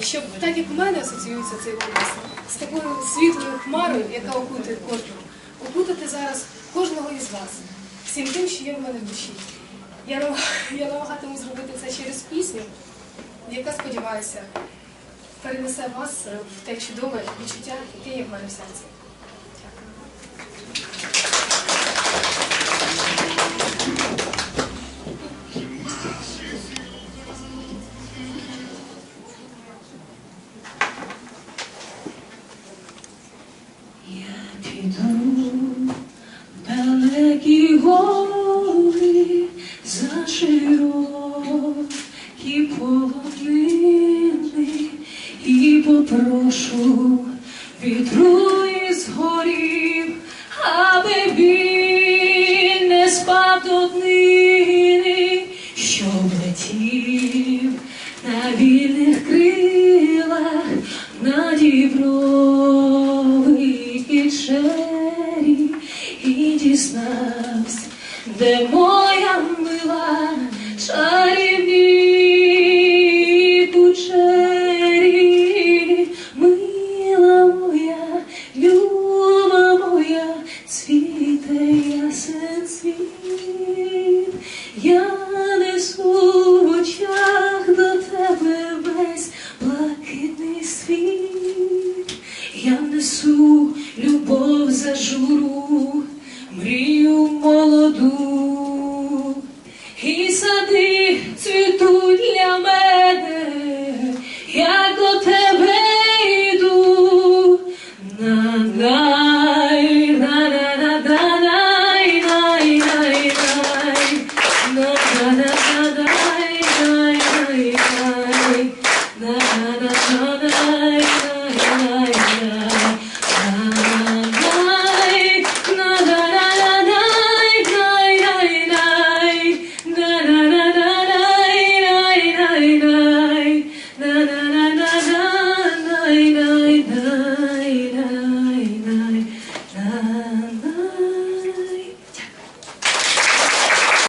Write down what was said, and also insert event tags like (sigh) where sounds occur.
Щоб так як у мене асоціюється цей образ, з такою світлою хмарою, яка окутує кожного, окутати зараз кожного із вас, всім тим, що є в мене в душі. Я, (laughs) я намагатиму зробити це через пісню, яка, сподіваюся, перенесе вас в те чудове відчуття, яке є в мене в серці. Піду далекі гори за широкі полонини. І попрошу вітру із горів, аби він не спав до днини, щоб летів на вільних крилах на дібровий дізнався, де моя мила чарівні кучері, мила моя, люба моя, цвіте ясен світ, я несу в очах до тебе весь блакитний світ, я несу любов за журу, мрію молоду,